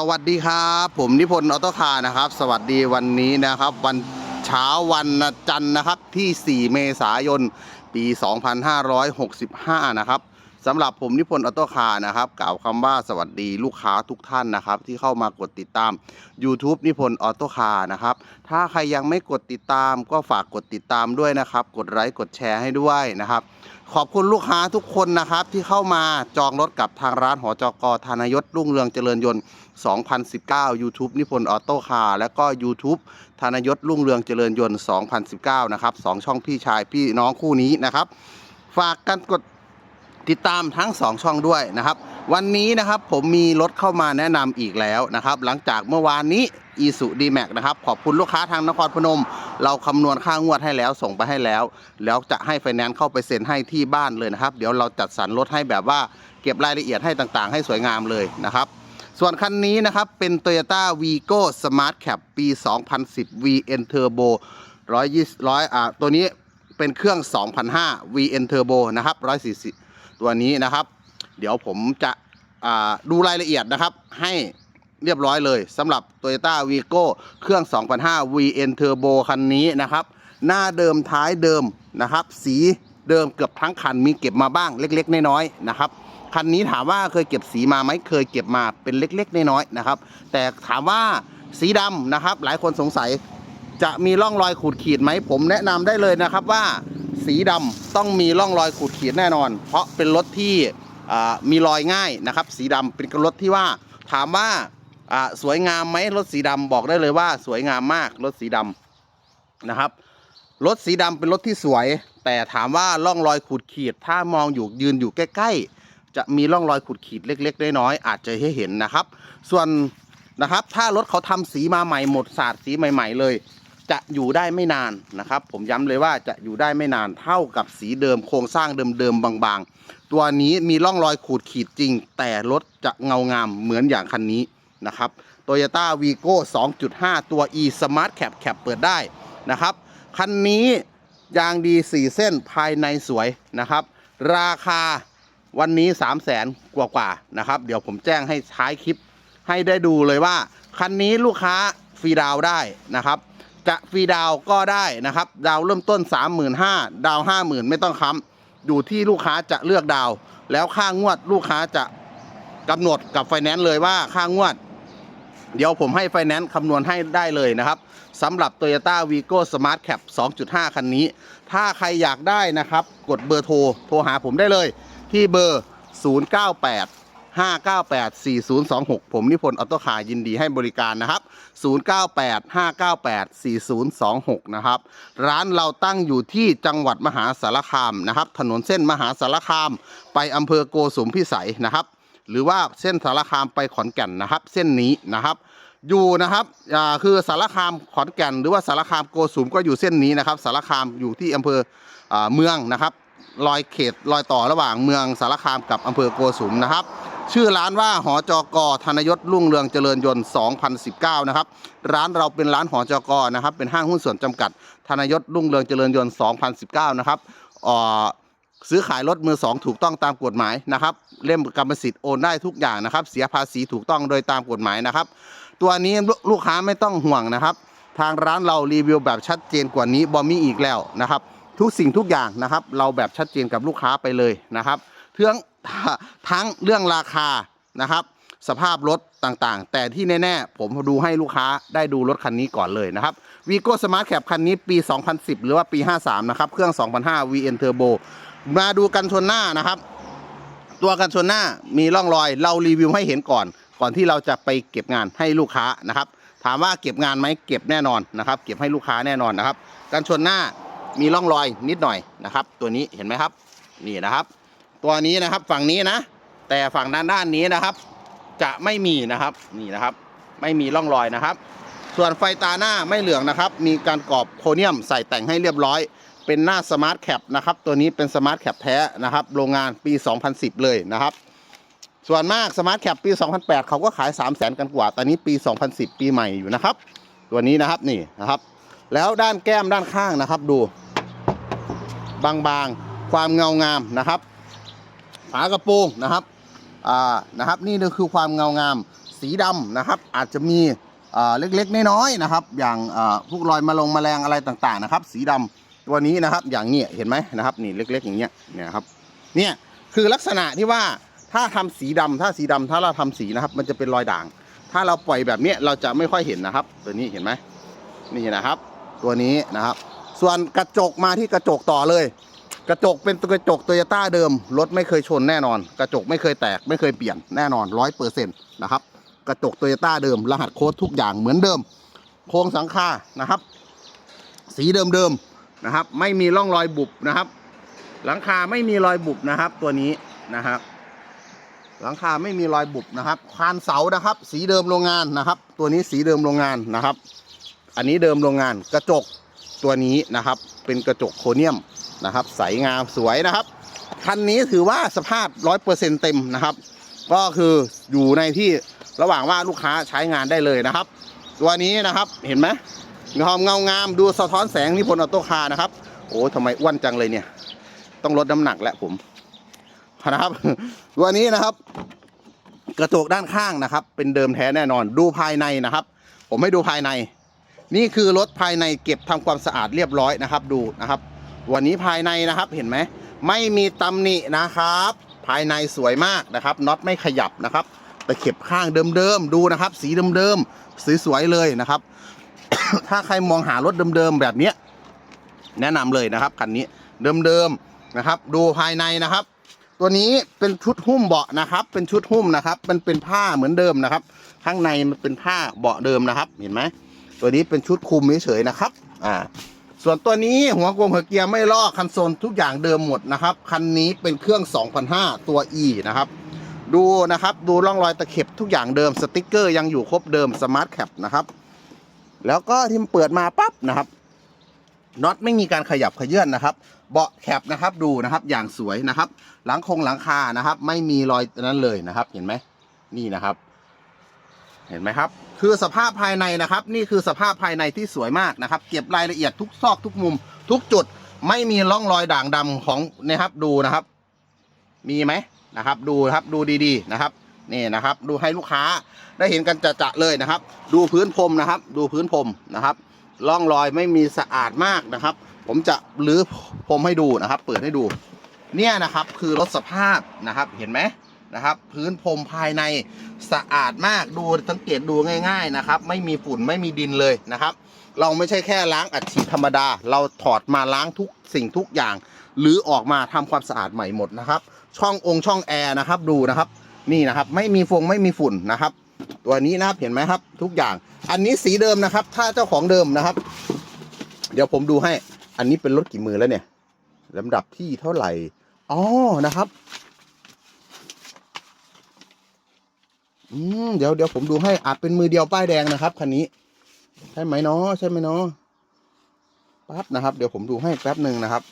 สวัสดีครับ ผมนิพนธ์ออโต้คาร์นะครับ สวัสดีวันนี้นะครับ วันเช้าวันจันทร์นะครับที่ 4 เมษายน ปี 2565 นะครับสำหรับผมนิพนธ์ออโต้คาร์นะครับ กล่าวคำว่าสวัสดีลูกค้าทุกท่านนะครับ ที่เข้ามากดติดตาม YouTube นิพนธ์ออโต้คาร์นะครับ ถ้าใครยังไม่กดติดตามก็ฝากกดติดตามด้วยนะครับ กดไลค์กดแชร์ให้ด้วยนะครับ ขอบคุณลูกค้าทุกคนนะครับ ที่เข้ามาจองรถกับทางร้านหอจกธานยศรุ่งเรืองเจริญยนต์ 2019 YouTube นิพนธ์ออโต้คาร์และก็ YouTube ธนยศรุ่งเรืองเจริญยนต์ 2019 นะครับสองช่องพี่ชายพี่น้องคู่นี้นะครับ ฝากกันกดติดตามทั้ง 2 ช่องด้วยนะครับ วันนี้นะครับผมมีรถเข้ามาแนะนำอีกแล้วนะครับ หลังจากเมื่อวานนี้ e s u d m a x นะครับ ขอบคุณลูกค้าทางนครพนม เราคำนวณค่างวดให้แล้วส่งไปให้แล้ว แล้วจะให้ไฟแนนซ์เข้าไปเซ็นให้ที่บ้านเลยนะครับ เดี๋ยวเราจัดสรรรถให้แบบว่าเก็บรายละเอียดให้ต่างๆ ให้สวยงามเลยนะครับ ส่วนคันนี้นะครับ เป็น Toyota Vigo Smart Cap ปี 2010 VN Turbo 120 100อ่าตัวนี้เป็นเครื่อง 2005 VN Turbo นะครับ 140 ตัวนี้นะครับ เดี๋ยวผมจะอ่าดูรายละเอียดนะครับ ให้เรียบร้อยเลยสำหรับ Toyota Vigo เครื่อง 2005 VN Turbo คันนี้นะครับ หน้าเดิมท้ายเดิมนะครับ สีเดิมเกือบทั้งคันมีเก็บมาบ้างเล็ก ๆ น้อยๆนะครับ คันนี้ถามว่าเคยเก็บสีมาไหมเคยเก็บมาเป็นเล็กๆน้อยๆนะครับ แต่ถามว่าสีดำนะครับ หลายคนสงสัยจะมีร่องรอยขูดขีดไหมผมแนะนำได้เลยนะครับว่าสีดำต้องมีร่องรอยขูดขีดแน่นอน เพราะเป็นรถที่มีรอยง่ายนะครับ สีดำเป็นรถที่ว่าถามว่าอ่าสวยงามไหมรถสีดำบอกได้เลยว่า สวยงามมากรถสีดำนะครับรถสีดำเป็นรถที่สวย แต่ถามว่าร่องรอยขูดขีดถ้ามองอยู่ยืนอยู่ใกล้ๆ จะมีร่องรอยขูดขีดเล็กๆน้อยๆอาจจะให้เห็นนะครับ ส่วนนะครับ ถ้ารถเขาทำสีมาใหม่หมดสาดสีใหม่ ๆ เลย จะอยู่ได้ไม่นานนะครับ ผมย้ำเลยว่าจะอยู่ได้ไม่นานเท่ากับสีเดิมโครงสร้างเดิมๆบางๆ ตัวนี้มีร่องรอยขูดขีดจริง แต่รถจะเงางามเหมือนอย่างคันนี้นะครับ Toyota Vigo 2.5 ตัว e Smart Cap แคปเปิดได้นะครับ คันนี้ยางดี 4 เส้นภายในสวยนะครับ ราคา วันนี้3 0 0แสนกว่าๆนะครับ เดี๋ยวผมแจ้งให้ท้ายคลิปให้ได้ดูเลยว่า คันนี้ลูกค้าฟรีดาวได้นะครับ จะฟรีดาวก็ได้นะครับ ดาวเริ่มต้น 35,000ดาว 50,000 ไม่ต้องค้ำอยู่ที่ลูกค้าจะเลือกดาว แล้วค่างวดลูกค้าจะกำหนดกับไฟแนนซ์เลยว่าค่างวด เดี๋ยวผมให้ไฟแนนซ์คำนวณให้ได้เลยนะครับสำหรับ Toyota Vigo Smart Cap 2.5 คันนี้ ถ้าใครอยากได้นะครับ กดเบอร์โทร โทรหาผมได้เลย ที่เบอร์ 098 598 4026 ผมนิพนธ์ออโต้คาร์ยินดีให้บริการนะครับ 098 598 4026 นะครับ ร้านเราตั้งอยู่ที่จังหวัดมหาสารคามนะครับ ถนนเส้นมหาสารคาม ไปอำเภอโกสุมพิสัยนะครับ หรือว่าเส้นสารคามไปขอนแก่นนะครับ เส้นนี้นะครับ อยู่นะครับอ่าคือสารคามขอนแก่น หรือว่าสารคามโกสุมก็อยู่เส้นนี้นะครับ สารคามอยู่ที่อำเภออ่าเมืองนะครับ รอยเขตรอยต่อระหว่างเมืองสารคามกับอำเภอโกสุมนะครับ ชื่อร้านว่าหอจกธนยศรุ่งเรืองเจริญยนต์ 2019 นะครับ ร้านเราเป็นร้านหอจกนะครับ เป็นห้างหุ้นส่วนจำกัดธนยศรุ่งเรืองเจริญยนต์ 2019 นะครับอ่าซื้อขายรถมือสองถูกต้องตามกฎหมายนะครับ เล่มกรรมสิทธิ์โอนได้ทุกอย่างนะครับ เสียภาษีถูกต้องโดยตามกฎหมายนะครับ ตัวนี้ลูกค้าไม่ต้องห่วงนะครับ ทางร้านเรารีวิวแบบชัดเจนกว่านี้บอมมี่อีกแล้วนะครับ ทุกสิ่งทุกอย่างนะครับ เราแบบชัดเจนกับลูกค้าไปเลยนะครับทั้งทั้งเรื่องราคานะครับ สภาพรถต่างๆ แต่ที่แน่ๆ ผมดูให้ลูกค้าได้ดูรถคันนี้ก่อนเลยนะครับ Vigo Smart Cap คันนี้ปี 2010 หรือว่าปี 53 นะครับ เครื่อง 2005 VN Turbo มาดูกันชนหน้านะครับ ตัวกันชนหน้ามีร่องรอย เรารีวิวให้เห็นก่อน ก่อนที่เราจะไปเก็บงานให้ลูกค้านะครับ ถามว่าเก็บงานไหมเก็บแน่นอนนะครับ เก็บให้ลูกค้าแน่นอนนะครับ กันชนหน้า มีร่องรอยนิดหน่อยนะครับ ตัวนี้เห็นไหมครับ นี่นะครับ ตัวนี้นะครับฝั่งนี้นะ แต่ฝั่งด้านด้านนี้นะครับ จะไม่มีนะครับนี่นะครับ ไม่มีร่องรอยนะครับ ส่วนไฟตาหน้าไม่เหลืองนะครับ มีการกรอบโครเนียมใส่แต่งให้เรียบร้อย เป็นหน้าสมาร์ทแคปนะครับ ตัวนี้เป็นสมาร์ทแคปแท้นะครับ โรงงานปี 2010 เลยนะครับส่วนมากสมาร์ทแคปปี 2008 เขาก็ขาย 3 0 0แสนกันกว่าแต่นี้ปี 2010 ปีใหม่อยู่นะครับ ตัวนี้นะครับนี่นะครับ แล้วด้านแก้มด้านข้างนะครับดู บางๆความเงางามนะครับฝากระโปรงนะครับอ่านะครับนี่คือความเงางามสีดำนะครับ อาจจะมีอ่าเล็กๆน้อยๆนะครับ อย่างอ่าพวกรอยมาลงมาแมลงอะไรต่างๆนะครับ สีดำตัวนี้นะครับ อย่างนี้เห็นไหมนะครับ นี่เล็ก ๆ อย่างเงี้ยเนี่ยครับเนี่ยคือลักษณะที่ว่าถ้าทำสีดำถ้าสีดำถ้าเราทำสีนะครับ มันจะเป็นรอยด่าง ถ้าเราปล่อยแบบนี้เราจะไม่ค่อยเห็นนะครับ ตัวนี้เห็นไหมนี่นะครับ ตัวนี้นะครับ ส่วนกระจกมาที่กระจกต่อเลย กระจกเป็นกระจกโตโยต้าเดิม รถไม่เคยชนแน่นอน กระจกไม่เคยแตกไม่เคยเปลี่ยนแน่นอนร้อยเปอร์เซ็นต์นะครับ กระจกโตโยต้าเดิม รหัสโค้ดทุกอย่างเหมือนเดิม โครงสังคานะครับ สีเดิมๆนะครับ ไม่มีร่องรอยบุบนะครับ หลังคาไม่มีรอยบุบนะครับ ตัวนี้นะครับหลังคาไม่มีรอยบุบนะครับ คานเสานะครับ สีเดิมโรงงานนะครับ ตัวนี้สีเดิมโรงงานนะครับ อันนี้เดิมโรงงานกระจกตัวนี้นะครับ เป็นกระจกโครเนียมนะครับ ใสงามสวยนะครับคันนี้ถือว่าสภาพร้อยเปอร์เซ็นเต็มนะครับ ก็คืออยู่ในที่ระหว่างว่าลูกค้าใช้งานได้เลยนะครับ ตัวนี้นะครับเห็นไหมมีความเงางามดูสะท้อนแสงนิพนธ์ออโต้คาร์นะครับ โอ้ทำไมอ้วนจังเลยเนี่ย ต้องลดน้ำหนักแล้วผมนะครับ ตัวนี้นะครับ กระจกด้านข้างนะครับ เป็นเดิมแท้แน่นอนดูภายในนะครับ ผมให้ดูภายใน นี่คือรถภายในเก็บทำความสะอาดเรียบร้อยนะครับ ดูนะครับ วันนี้ภายในนะครับเห็นไหมไม่มีตำหนินะครับ ภายในสวยมากนะครับน็อตไม่ขยับนะครับตะเข็บข้างเดิมๆดูนะครับ สีเดิมๆสวยๆเลยนะครับ ถ้าใครมองหารถเดิมๆแบบเนี้ยแนะนำเลยนะครับคันนี้เดิมๆนะครับ ดูภายในนะครับ ตัวนี้เป็นชุดหุ้มเบาะนะครับ เป็นชุดหุ้มนะครับ มันเป็นผ้าเหมือนเดิมนะครับ ข้างในมันเป็นผ้าเบาะเดิมนะครับ เห็นไหม ตัวนี้เป็นชุดคุมเฉยๆนะครับ อ่า ส่วนตัวนี้หัวกลมหัวเกียร์ไม่ลอกคันโซลทุกอย่างเดิมหมดนะครับ คันนี้เป็นเครื่อง 2005 ตัว E นะครับ ดูนะครับ ดูร่องรอยตะเข็บทุกอย่างเดิมสติกเกอร์ยังอยู่ครบเดิมสมาร์ทแคปนะครับ แล้วก็ที่มันเปิดมาปั๊บนะครับน็อตไม่มีการขยับขยื่นนะครับ เบาะแคปนะครับดูนะครับอย่างสวยนะครับ หลังคงหลังคานะครับ ไม่มีรอยนั้นเลยนะครับ เห็นไหมนี่นะครับ เห็นไหมครับ คือสภาพภายในนะครับ นี่คือสภาพภายในที่สวยมากนะครับ เก็บรายละเอียดทุกซอกทุกมุม ทุกจุดไม่มีร่องรอยด่างดำของนะครับดูนะครับ มีไหมนะครับ ดูนะครับดูดีๆนะครับนี่นะครับ ดูให้ลูกค้าได้เห็นกันจะๆเลยนะครับ ดูพื้นพรมนะครับ ดูพื้นพรมนะครับร่องรอยไม่มีสะอาดมากนะครับ ผมจะรื้อพรมให้ดูนะครับ เปิดให้ดู เนี่ยนะครับคือรถสภาพนะครับเห็นไหม นะครับ พื้นพรมภายในสะอาดมากดูสังเกตดูง่าย ๆนะครับ ไม่มีฝุ่นไม่มีดินเลยนะครับ เราไม่ใช่แค่ล้างอัดฉีดธรรมดา เราถอดมาล้างทุกสิ่งทุกอย่าง หรือออกมาทำความสะอาดใหม่หมดนะครับ ช่ององค์ช่องแอร์นะครับดูนะครับนี่นะครับไม่มีฟงไม่มีฝุ่นนะครับ ตัวนี้นะครับเห็นไหมครับ ทุกอย่าง อันนี้สีเดิมนะครับ ถ้าเจ้าของเดิมนะครับ เดี๋ยวผมดูให้อันนี้เป็นรถกี่มือแล้วเนี่ยลำดับที่เท่าไหร่อ๋อนะครับ อืมเดี๋ยวเดี๋ยวผมดูให้อาจเป็นมือเดียวป้ายแดงนะครับคันนี้ ใช่ไหมเนาะใช่ไหมเนาะปั๊บนะครับ เดี๋ยวผมดูให้แป๊บหนึ่งนะครับ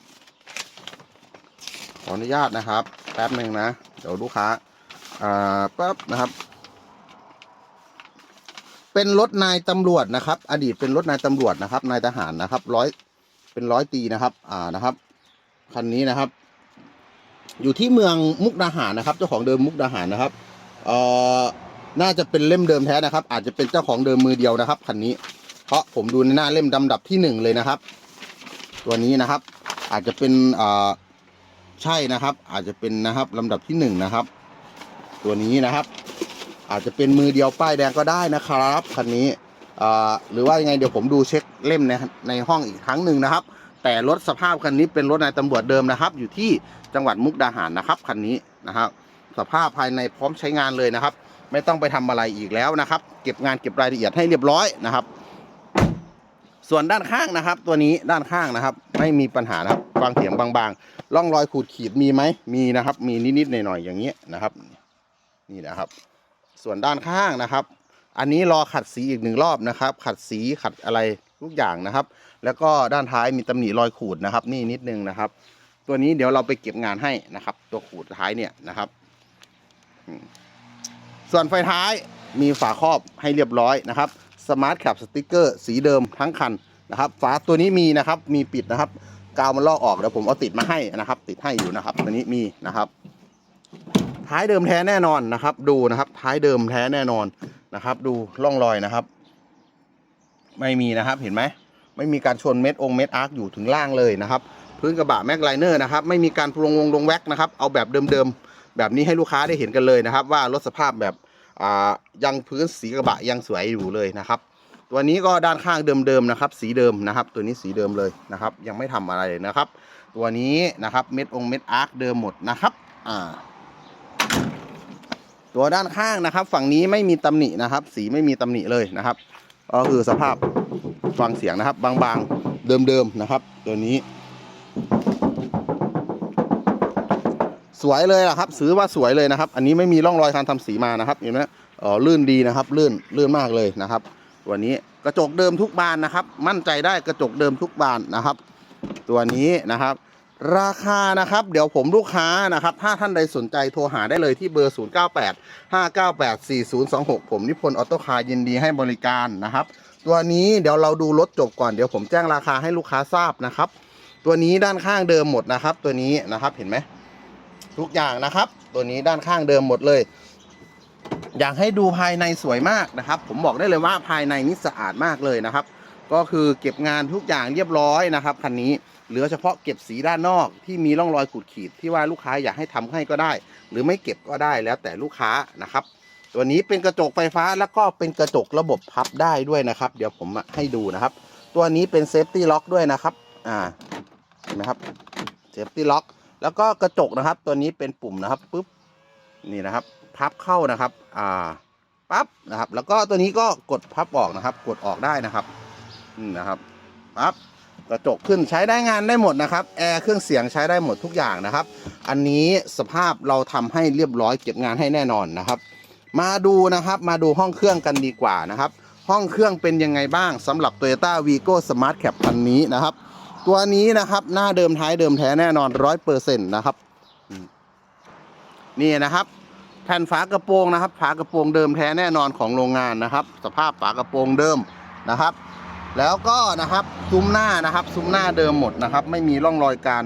ขออนุญาตนะครับ แป๊บหนึ่งนะเดี๋ยวลูกค้า อ่าปั๊บนะครับ เป็นรถนายตำรวจนะครับ อดีตเป็นรถนายตำรวจนะครับ นายทหารนะครับร้อยเป็นร้อยตีนะครับ อ่านะครับคันนี้นะครับ อยู่ที่เมืองมุกดาหารนะครับ เจ้าของเดิมมุกดาหารนะครับ เอ่อ น่าจะเป็นเล่มเดิมแท้นะครับ อาจจะเป็นเจ้าของเดิมมือเดียวนะครับคันนี้ เพราะผมดูในหน้าเล่มดำดับที่หนึ่งเลยนะครับ ตัวนี้นะครับ อาจจะเป็นอ่าใช่นะครับ อาจจะเป็นนะครับลำดับที่หนึ่งนะครับ ตัวนี้นะครับ อาจจะเป็นมือเดียวป้ายแดงก็ได้นะครับคันนี้อ่าหรือว่ายังไงเดี๋ยวผมดูเช็คเล่มในในห้องอีกครั้งหนึ่งนะครับ แต่รถสภาพคันนี้เป็นรถนายตำรวจเดิมนะครับ อยู่ที่จังหวัดมุกดาหารนะครับคันนี้นะครับ สภาพภายในพร้อมใช้งานเลยนะครับ ไม่ต้องไปทำอะไรอีกแล้วนะครับ เก็บงานเก็บรายละเอียดให้เรียบร้อยนะครับ ส่วนด้านข้างนะครับ ตัวนี้ด้านข้างนะครับ ไม่มีปัญหานะครับบางเสียงบางๆร่องรอยขูดขีดมีไหมมีนะครับ มีนิดๆหน่อยๆอย่างเงี้ยนะครับ นี่นะครับ ส่วนด้านข้างนะครับ อันนี้รอขัดสีอีกหนึ่งรอบนะครับ ขัดสีขัดอะไรทุกอย่างนะครับ แล้วก็ด้านท้ายมีตำหนิรอยขูดนะครับ นี่นิดนึงนะครับ ตัวนี้เดี๋ยวเราไปเก็บงานให้นะครับ ตัวขูดท้ายเนี่ยนะครับอืม ส่วนไฟท้ายมีฝาครอบให้เรียบร้อยนะครับสมาร์ทแคปสติกเกอร์สีเดิมทั้งคันนะครับฝาตัวนี้มีนะครับมีปิดนะครับกาวมันลอกออกเดี๋ยวผมเอาติดมาให้นะครับ ติดให้อยู่นะครับ ตัวนี้มีนะครับ ท้ายเดิมแท้แน่นอนนะครับ ดูนะครับ ท้ายเดิมแท้แน่นอนนะครับ ดูร่องรอยนะครับ ไม่มีนะครับเห็นไหมไม่มีการชนเม็ดองเม็ดอาร์คอยู่ถึงล่างเลยนะครับ พื้นกระบะแม็กไลเนอร์นะครับ ไม่มีการพลงวงลงแว็กนะครับ เอาแบบเดิม แบบนี้ให้ลูกค้าได้เห็นกันเลยนะครับ ว่ารถสภาพแบบอ่ายังพื้นสีกระบะยังสวยอยู่เลยนะครับ ตัวนี้ก็ด้านข้างเดิมๆนะครับ สีเดิมนะครับ ตัวนี้สีเดิมเลยนะครับ ยังไม่ทำอะไรเลยนะครับ ตัวนี้นะครับเม็ดองเม็ดอาร์คเดิมหมดนะครับอ่าตัวด้านข้างนะครับ ฝั่งนี้ไม่มีตำหนินะครับ สีไม่มีตำหนิเลยนะครับก็คือสภาพฟังเสียงนะครับ บางๆเดิมๆนะครับ ตัวนี้ สวยเลยล่ะครับซื้อว่าสวยเลยนะครับ อันนี้ไม่มีร่องรอยการทำสีมานะครับเห็นไหมเออลื่นดีนะครับลื่นลื่นมากเลยนะครับตัวนี้กระจกเดิมทุกบานนะครับ มั่นใจได้กระจกเดิมทุกบานนะครับ ตัวนี้นะครับ ราคานะครับ เดี๋ยวผมลูกค้านะครับ ถ้าท่านใดสนใจโทรหาได้เลยที่เบอร์ 098 598 4026 ผมนิพนธ์ออโต้คาร์ยินดีให้บริการนะครับ ตัวนี้เดี๋ยวเราดูรถจบก่อนเดี๋ยวผมแจ้งราคาให้ลูกค้าทราบนะครับ ตัวนี้ด้านข้างเดิมหมดนะครับ ตัวนี้นะครับเห็นไหม ทุกอย่างนะครับ ตัวนี้ด้านข้างเดิมหมดเลย อยากให้ดูภายในสวยมากนะครับ ผมบอกได้เลยว่าภายในนี่สะอาดมากเลยนะครับ ก็คือเก็บงานทุกอย่างเรียบร้อยนะครับคันนี้เหลือเฉพาะเก็บสีด้านนอกที่มีร่องรอยขูดขีดที่ว่าลูกค้าอยากให้ทำให้ก็ได้ หรือไม่เก็บก็ได้แล้วแต่ลูกค้านะครับ ตัวนี้เป็นกระจกไฟฟ้าแล้วก็เป็นกระจกระบบพับได้ด้วยนะครับ เดี๋ยวผมให้ดูนะครับ ตัวนี้เป็นเซฟตี้ล็อกด้วยนะครับ อ่าเห็นไหมครับเซฟตี้ล็อก แล้วก็กระจกนะครับ ตัวนี้เป็นปุ่มนะครับปุ๊บนี่นะครับ พับเข้านะครับ อ่าปั๊บนะครับ แล้วก็ตัวนี้ก็กดพับออกนะครับ กดออกได้นะครับอืมนะครับปั๊บกระจกขึ้นใช้ได้งานได้หมดนะครับแอร์เครื่องเสียงใช้ได้หมดทุกอย่างนะครับ อันนี้สภาพเราทำให้เรียบร้อยเก็บงานให้แน่นอนนะครับ มาดูนะครับมาดูห้องเครื่องกันดีกว่านะครับ ห้องเครื่องเป็นยังไงบ้างสำหรับ Toyota Vigo Smart Cap คันนี้นะครับ ตัวนี้นะครับ หน้าเดิมท้ายเดิมแท้แน่นอนร้อยเปอร์เซ็นต์นะครับ นี่นะครับแผ่นฝากระโปรงนะครับ ฝากระโปรงเดิมแท้แน่นอนของโรงงานนะครับ สภาพฝากระโปรงเดิมนะครับ แล้วก็นะครับซุ้มหน้านะครับ ซุ้มหน้าเดิมหมดนะครับ ไม่มีร่องรอยการ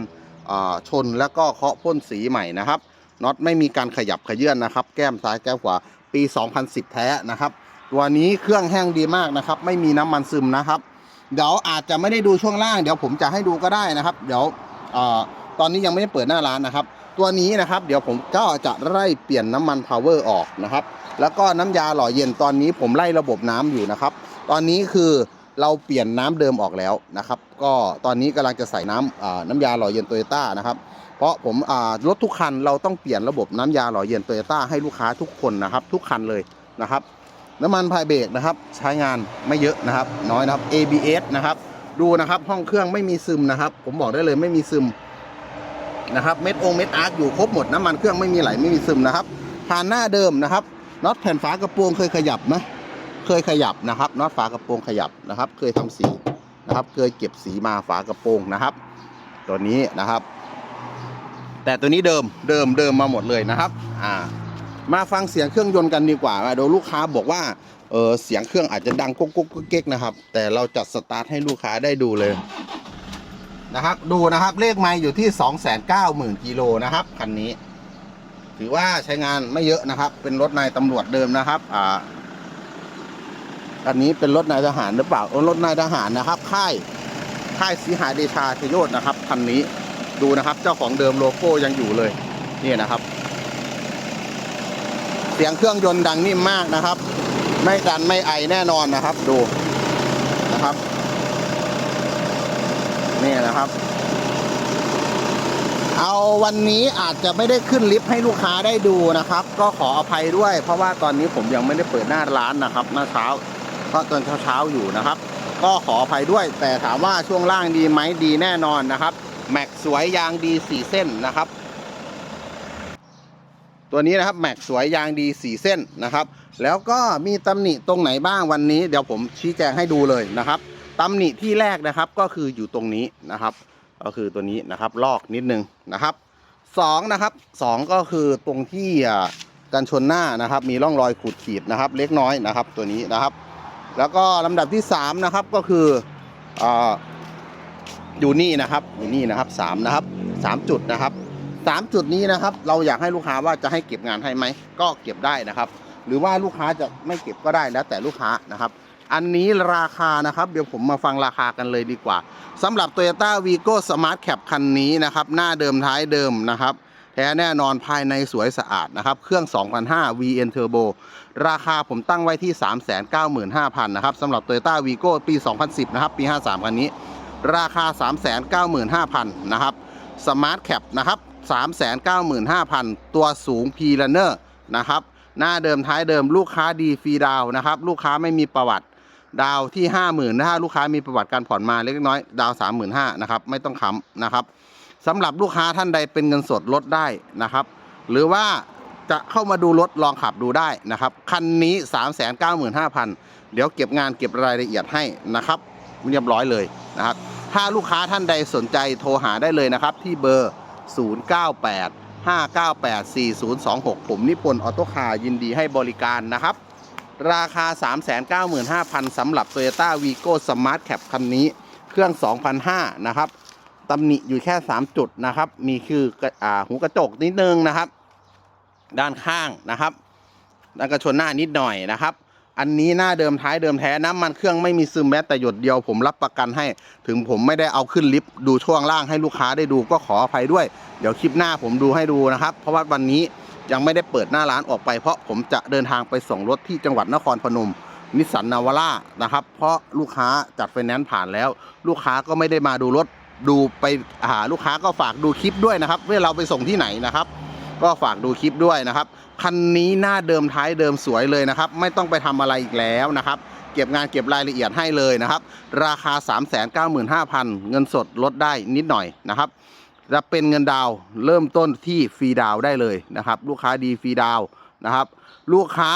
ชนแล้วก็เคาะพ่นสีใหม่นะครับน็อตไม่มีการขยับขยื่นนะครับ แก้มซ้ายแก้มขวาปี 2010 แท้นะครับ ตัวนี้เครื่องแห้งดีมากนะครับ ไม่มีน้ำมันซึมนะครับ เดี๋ยวอาจจะไม่ได้ดูช่วงล่างเดี๋ยวผมจะให้ดูก็ได้นะครับ เดี๋ยวอตอนนี้ยังไม่ได้เปิดหน้าร้านนะครับ ตัวนี้นะครับเดี๋ยวผมก็จะไล่เปลี่ยนน้ำมันพาวเวอร์ออกนะครับ แล้วก็น้ำยาหล่อเย็นตอนนี้ผมไล่ระบบน้ำอยู่นะครับ ตอนนี้คือเราเปลี่ยนน้ำเดิมออกแล้วนะครับ ก็ตอนนี้กำลังจะใส่น้ำน้ำยาหล่อเย็นโตโยต้านะครับ เพราะผมรถทุกคันเราต้องเปลี่ยนระบบน้ำยาหล่อเย็นโตโยต้าให้ลูกค้าทุกคนนะครับ ทุกคันเลยนะครับ น้ำมันพายเบรกนะครับ ใช้งานไม่เยอะนะครับ น้อยนะครับ ABS นะครับ ดูนะครับห้องเครื่องไม่มีซึมนะครับ ผมบอกได้เลยไม่มีซึมนะครับ เม็ดองเม็ดอาร์คอยู่ครบหมดน้ำมันเครื่องไม่มีไหลไม่มีซึมนะครับผ่านหน้าเดิมนะครับน็อตแผ่นฝากระโปรงเคยขยับไหมเคยขยับนะครับน็อตฝากระโปรงขยับนะครับ เคยทำสีนะครับ เคยเก็บสีมาฝากระโปรงนะครับ ตัวนี้นะครับ แต่ตัวนี้เดิมเดิมเดิมมาหมดเลยนะครับ อ่า มาฟังเสียงเครื่องยนต์กันดีกว่าเดี๋ยลูกค้าบอกว่าเออเสียงเครื่องอาจจะดังกุ๊กกุ๊กกุ๊กเก๊กนะครับ แต่เราจัดสตาร์ทให้ลูกค้าได้ดูเลยนะครับ ดูนะครับเลขไมล์อยู่ที่ 2 9 0 0 0 0กิโลนะครับคันนี้ ถือว่าใช้งานไม่เยอะนะครับ เป็นรถนายตำรวจเดิมนะครับอ่าอันนี้เป็นรถนายทหารหรือเปล่ารถนายทหารนะครับ ค่ายค่ายสีหาเดชาชโยศนะครับคันนี้ดูนะครับ เจ้าของเดิมโลโก้ยังอยู่เลยนี่นะครับ สียงเครื่องยนต์ดังนิ่มมากนะครับ ไม่ดันไม่ไอแน่นอนนะครับ ดูนะครับ นี่นะครับ เอาวันนี้อาจจะไม่ได้ขึ้นลิฟต์ให้ลูกค้าได้ดูนะครับ ก็ขออภัยด้วย เพราะว่าตอนนี้ผมยังไม่ได้เปิดหน้าร้านนะครับหน้าเช้าเพราะตอนเช้าๆอยู่นะครับ ก็ขออภัยด้วย แต่ถามว่าช่วงล่างดีไหมดีแน่นอนนะครับ แม็กสวยยางดีสี่เส้นนะครับ ตัวนี้นะครับแม็กสวยยางดีสี่เส้นนะครับ แล้วก็มีตำหนิตรงไหนบ้างวันนี้เดี๋ยวผมชี้แจงให้ดูเลยนะครับตำหนิที่แรกนะครับก็คืออยู่ตรงนี้นะครับ ก็คือตัวนี้นะครับลอกนิดนึงนะครับสองนะครับสองก็คือตรงที่กันชนหน้านะครับ มีร่องรอยขูดขีดนะครับ เล็กน้อยนะครับตัวนี้นะครับ แล้วก็ลำดับที่สามนะครับก็คือออยู่นี่นะครับอยู่นี่นะครับสามนะครับสามจุดนะครับ สามจุดนี้นะครับ เราอยากให้ลูกค้าว่าจะให้เก็บงานให้ไหม ก็เก็บได้นะครับ หรือว่าลูกค้าจะไม่เก็บก็ได้แล้วแต่ลูกค้านะครับ อันนี้ราคานะครับ เดี๋ยวผมมาฟังราคากันเลยดีกว่าสำหรับ Toyota Vigo Smart Cap คันนี้นะครับ หน้าเดิมท้ายเดิมนะครับแท้แน่นอนภายในสวยสะอาดนะครับ เครื่อง2,500 VN Turbo ราคาผมตั้งไว้ที่ 395,000 นะครับสำหรับ Toyota Vigo ปี 2010 นะครับ ปี 53 คันนี้ ราคา 395,000 นะครับ Smart Cap นะครับ 395,000 ตัวสูง P Runner นะครับ หน้าเดิมท้ายเดิมลูกค้าดีฟรีดาวน์นะครับ ลูกค้าไม่มีประวัติดาวที่ 50,000ถ้าลูกค้ามีประวัติการผ่อนมาเล็กน้อย ดาว 35,000นะครับ ไม่ต้องค้ำนะครับสำหรับลูกค้าท่านใดเป็นเงินสดลดได้นะครับ หรือว่าจะเข้ามาดูรถลองขับดูได้นะครับ คันนี้ 395,000 เดี๋ยวเก็บงานเก็บรายละเอียดให้นะครับเรียบร้อยเลยนะครับ ถ้าลูกค้าท่านใดสนใจโทรหาได้เลยนะครับ ที่เบอร์ 098 598 4026 ผมนิพนธ์ออโต้คาร์ยินดีให้บริการนะครับ ราคา 395,000สำหรับ Toyota Vigo Smart Cap คันนี้ เครื่อง 2,500นะครับตำหนิอยู่แค่ 3 จุดนะครับ มีคืออหูกระจกนิดนึงนะครับ ด้านข้างนะครับ แล้วก็ชนหน้านิดหน่อยนะครับ อันนี้หน้าเดิมท้ายเดิมแท้น้ำมันเครื่องไม่มีซึมแม้แต่หยดเดียวผมรับประกันให้ ถึงผมไม่ได้เอาขึ้นลิฟต์ดูช่วงล่างให้ลูกค้าได้ดูก็ขออภัยด้วย เดี๋ยวคลิปหน้าผมดูให้ดูนะครับ เพราะว่าวันนี้ยังไม่ได้เปิดหน้าร้านออกไปเพราะผมจะเดินทางไปส่งรถที่จังหวัดนครพนมนิสสันนาวาร่านะครับ เพราะลูกค้าจัดไฟแนนซ์ผ่านแล้ว ลูกค้าก็ไม่ได้มาดูรถดูไปหาลูกค้าก็ฝากดูคลิปด้วยนะครับเมื่อเราไปส่งที่ไหนนะครับ ก็ฝากดูคลิปด้วยนะครับ คันนี้หน้าเดิมท้ายเดิมสวยเลยนะครับ ไม่ต้องไปทำอะไรอีกแล้วนะครับ เก็บงานเก็บรายละเอียดให้เลยนะครับ ราคา 395,000 เงินสดลดได้นิดหน่อยนะครับจะเป็นเงินดาวเริ่มต้นที่ฟรีดาวได้เลยนะครับ ลูกค้าดีฟรีดาวนะครับ ลูกค้า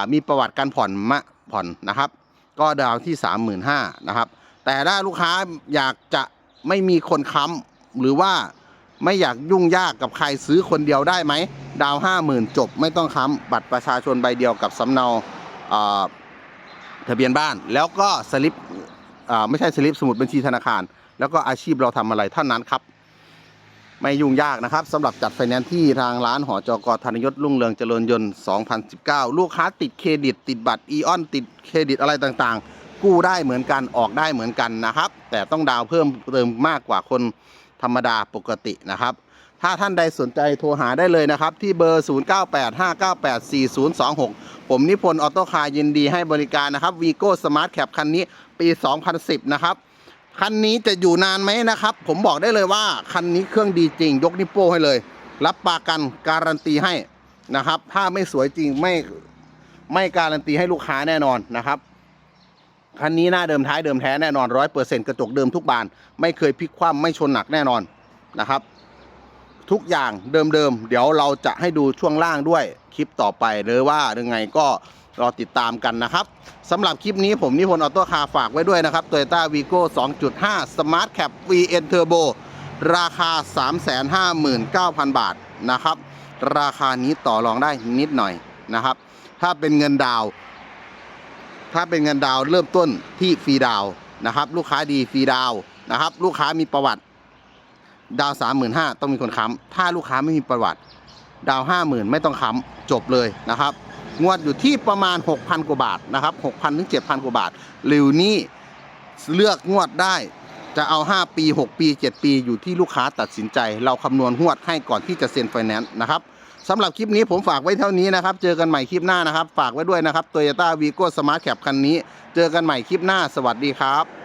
ามีประวัติการผ่อนมะผ่อนนะครับ ก็ดาวที่ 35,000นะครับ แต่ถ้าลูกค้าอยากจะไม่มีคนค้ำหรือว่า ไม่อยากยุ่งยากกับใครซื้อคนเดียวได้ไหม ดาวห้าหมื่นจบไม่ต้องค้ำบัตรประชาชนใบเดียวกับสำเนาทะเบียนบ้าน แล้วก็สลิปไม่ใช่สลิปสมุดบัญชีธนาคาร แล้วก็อาชีพเราทำอะไรเท่านั้นครับ ไม่ยุ่งยากนะครับสำหรับจัดไฟแนนซ์ที่ทางร้านหอจกธนยศรุ่งเรืองเจริญยนต์ 2019 ลูกค้าติดเครดิต ติดบัตรอีออนติดเครดิตอะไรต่างๆ กู้ได้เหมือนกันออกได้เหมือนกันนะครับ แต่ต้องดาวเพิ่มเติมมากกว่าคน ธรรมดาปกตินะครับ ถ้าท่านใดสนใจโทรหาได้เลยนะครับ ที่เบอร์ 0985984026 ผมนิพนธ์ออโต้คาร์ยินดีให้บริการนะครับวีโก้สมาร์ทแคปคันนี้ปี 2010 นะครับคันนี้จะอยู่นานไหมนะครับ ผมบอกได้เลยว่าคันนี้เครื่องดีจริง ยกนิ้วโป้ให้เลย รับประกันการันตีให้นะครับ ถ้าไม่สวยจริงไม่ไม่การันตีให้ลูกค้าแน่นอนนะครับ คันนี้หน้าเดิมท้ายเดิมแท้แน่นอนร้อยเปอร์เซ็นต์กระจกเดิมทุกบาน ไม่เคยพลิกคว่ำไม่ชนหนักแน่นอนนะครับ ทุกอย่างเดิมๆเดี๋ยวเราจะให้ดูช่วงล่างด้วยคลิปต่อไปหรือว่ายังไงก็รอติดตามกันนะครับสำหรับคลิปนี้ผมนิพนธ์ออโต้คาฝากไว้ด้วยนะครับ Toyota Vigo 2.5 Smart Cap VN Turbo ราคา 359,000 บาทนะครับ ราคานี้ต่อรองได้นิดหน่อยนะครับ ถ้าเป็นเงินดาว ถ้าเป็นเงินดาวเริ่มต้นที่ฟรีดาวนะครับ ลูกค้าดีฟรีดาวนะครับ ลูกค้ามีประวัติ ดาวสามหมื่นห้าต้องมีคนค้ำถ้าลูกค้าไม่มีประวัติ ดาวห้าหมื่นไม่ต้องค้ำจบเลยนะครับ งวดอยู่ที่ประมาณ 6,000 กว่าบาทนะครับ6,000ถึง7,000 กว่าบาทหรือนี่เลือกงวดได้จะเอา 5 ปี 6 ปี 7 ปีอยู่ที่ลูกค้าตัดสินใจ เราคำนวณงวดให้ก่อนที่จะเซ็นไฟแนนซ์นะครับ สำหรับคลิปนี้ผมฝากไว้เท่านี้นะครับ เจอกันใหม่คลิปหน้านะครับ ฝากไว้ด้วยนะครับ Toyota Vigo Smart Cap คันนี้ เจอกันใหม่คลิปหน้า สวัสดีครับ